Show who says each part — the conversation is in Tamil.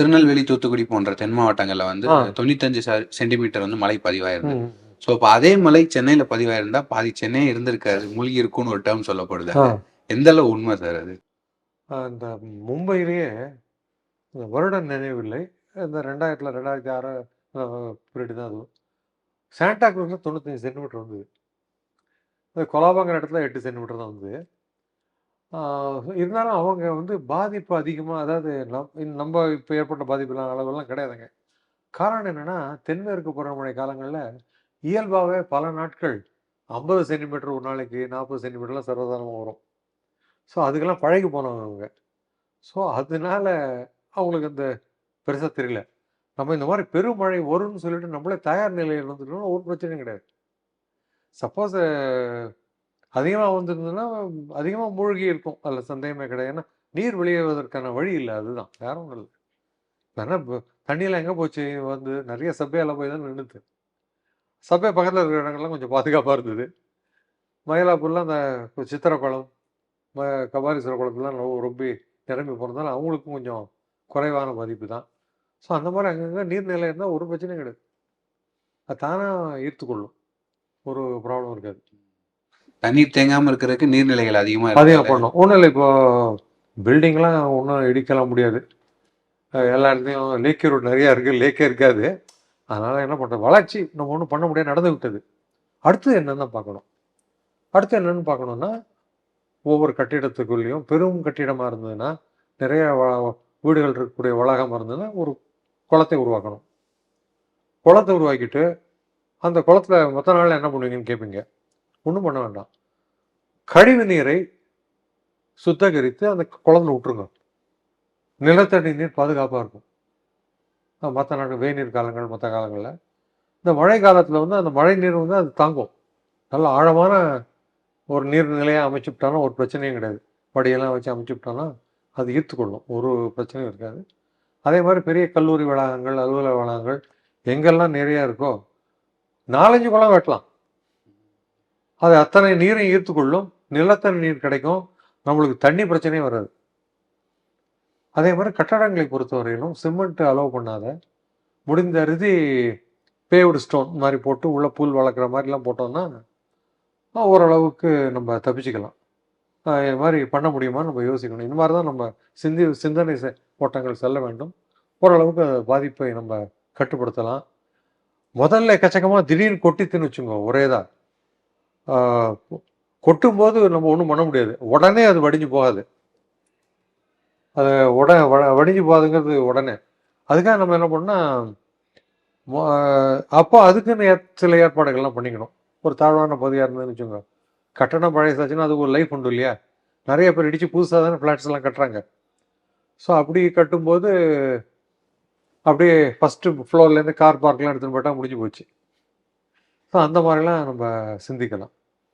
Speaker 1: திருநெல்வேலி தூத்துக்குடி போன்ற தென் மாவட்டங்கள்ல வந்து. தொண்ணூத்தஞ்சு சென்டிமீட்டர் வந்து மழை பதிவாயிருக்கு
Speaker 2: ம்.
Speaker 1: ஸோ இப்போ அதே மழை சென்னையில பதிவாயிருந்தா பாதி சென்னை இருந்திருக்காது. மூழ்கி இருக்கும்னு ஒரு டேர்ம் சொல்லப்படுது. எந்த அளவு உண்மை சார் அது?
Speaker 2: அந்த மும்பையிலேயே இந்த வருட நினைவில்லை. இந்த ரெண்டாயிரத்தில் ரெண்டாயிரத்தி ஆறு பீரியட் தான் அது சாண்டா க்ரூஸில் தொண்ணூத்தஞ்சு சென்டிமீட்டர் வந்தது. இந்த கொலாபாங்கிற இடத்துல எட்டு சென்டிமீட்டர் தான் வந்தது. இருந்தாலும் அவங்க வந்து பாதிப்பு அதிகமாக அதாவது நம் நம்ம இப்போ ஏற்பட்ட பாதிப்புலாம் அளவெல்லாம் கிடையாதுங்க. காரணம் என்னென்னா தென்மேற்கு பருவமழை காலங்களில் இயல்பாகவே பல நாட்கள் ஐம்பது சென்டிமீட்டர் ஒரு நாளைக்கு நாற்பது சென்டிமீட்டர்லாம் சர்வதானமாக வரும். ஸோ அதுக்கெல்லாம் பழகி போனவங்க. அவங்க ஸோ அதனால அவங்களுக்கு அந்த பெருசாக தெரியல. நம்ம இந்த மாதிரி பெருமழை வரும்னு சொல்லிட்டு நம்மளே தயார் நிலையில் இருந்துட்டோம்னா ஒரு பிரச்சனையும் கிடையாது. சப்போஸ் அதிகமாக வந்திருந்ததுன்னா அதிகமாக மூழ்கி இருக்கும். அதில் சந்தேகமே கிடையாது. ஏன்னா நீர் வெளியேறுவதற்கான வழி இல்லை. அதுதான். வேற ஒன்றும் இல்லை. இப்போ என்ன இப்போ எங்கே போச்சு? வந்து நிறைய சப்பையெல்லாம் போய் தான் நின்றுது சபை பக்கத்தில் இருக்கிற இடங்கள்லாம் கொஞ்சம் பாதுகாப்பாக இருந்தது. மயிலாப்பூரில் அந்த சித்திரக்குளம் ம கபாலீஸ்வரர் குளத்துலாம் ரொம்ப நிரம்பி போகிறதால அவங்களுக்கும் கொஞ்சம் குறைவான பாதிப்பு தான். ஸோ அந்த மாதிரி அங்கங்கே நீர்நிலை இருந்தால் ஒரு பிரச்சனையும் கிடையாது. அது தானாக ஈர்த்துக்கொள்ளும். ஒரு ப்ராப்ளம் இருக்காது.
Speaker 1: தண்ணீர் தேங்காம இருக்கிறதுக்கு நீர்நிலைகள் அதிகமா
Speaker 2: அதிகம் பண்ணணும் ஒன்றும் இல்லை இப்போ பில்டிங்லாம் ஒன்றும் இடிக்கலாம் முடியாது. எல்லா இடத்துலையும் லேக்கே ரோடு நிறையா இருக்குது லேக்கே இருக்காது. அதனால் என்ன பண்ணுறது வளர்ச்சி நம்ம ஒன்றும் பண்ண முடியாது நடந்து விட்டது. அடுத்தது என்னன்னு தான் பார்க்கணும். அடுத்து என்னன்னு பார்க்கணுன்னா ஒவ்வொரு கட்டிடத்துக்குள்ளேயும் பெரும் கட்டிடமாக இருந்ததுன்னா நிறைய வீடுகள் இருக்கக்கூடிய வளாகம் இருந்ததுன்னா ஒரு குளத்தை உருவாக்கணும். குளத்தை உருவாக்கிட்டு அந்த குளத்துல மொத்த நாளில் என்ன பண்ணுவீங்கன்னு கேட்பீங்க ஒன்றும் பண்ண வேண்டாம். கழிவு நீரை சுத்தகரித்து அந்த குளத்துல விட்டுருங்க. நிலத்தடி நீர் பாதுகாப்பாக இருக்கும். மற்ற நாட்கள் வெயிநீர் காலங்கள் மற்ற காலங்களில். இந்த மழை காலத்தில் வந்து அந்த மழை நீர் வந்து அது தாங்கும். நல்ல ஆழமான ஒரு நீர்நிலையாக அமைச்சுவிட்டாலும் ஒரு பிரச்சனையும் கிடையாது. படியெல்லாம் வச்சு அமைச்சுவிட்டோன்னா அது ஈர்த்துக்கொள்ளும். ஒரு பிரச்சனையும் இருக்காது. அதே மாதிரி பெரிய கல்லூரி வளாகங்கள் அலுவலக வளாகங்கள் எங்கெல்லாம் நிறையா இருக்கோ நாலஞ்சு குளம் வெட்டலாம். அது அத்தனை நீரையும் ஈர்த்துக்கொள்ளும் நிலத்தடி நீர் கிடைக்கும் நம்மளுக்கு தண்ணி பிரச்சனையும் வராது. அதே மாதிரி கட்டடங்களை பொறுத்தவரையிலும் சிமெண்ட் அலோவ் பண்ணாத முடிந்த அறுதி பேவ்டு ஸ்டோன் மாதிரி போட்டு உள்ள புல் வளர்க்குற மாதிரிலாம் போட்டோம்னா ஓரளவுக்கு நம்ம தப்பிச்சுக்கலாம். இது மாதிரி பண்ண முடியுமா நம்ம யோசிக்கணும். இந்த மாதிரி தான் நம்ம சிந்தி சிந்தனை செ- ஓட்டங்கள் செல்ல வேண்டும். ஓரளவுக்கு பாதிப்பை நம்ம கட்டுப்படுத்தலாம். முதல்ல எக்கச்சக்கமாக திடீர்னு கொட்டித்துன்னு வச்சுங்க ஒரேதா. கொட்டும் கொட்டும்போது நம்ம ஒன்றும் பண்ண முடியாது. உடனே அது வடிஞ்சு போகாது. அது உட வடிஞ்சு போகாதுங்கிறது உடனே. அதுக்காக நம்ம என்ன பண்ணால் அப்போ அதுக்குன்னு சில ஏற்பாடுகள்லாம் பண்ணிக்கணும். ஒரு தாழ்வான பகுதியாக இருந்ததுன்னு வச்சுக்கோங்க. கட்டணம் பழையசாச்சுன்னா அது ஒரு லைஃப் உண்டு இல்லையா? நிறைய பேர் இடித்து புதுசாக தானே ஃப்ளாட்ஸ்லாம் கட்டுறாங்க. ஸோ அப்படி கட்டும்போது அப்படியே ஃபஸ்ட்டு ஃப்ளோர்லேருந்து கார் பார்க்கெலாம் எடுத்துன்னு போட்டால் முடிஞ்சு போச்சு. ஸோ அந்த மாதிரிலாம் நம்ம சிந்திக்கலாம்.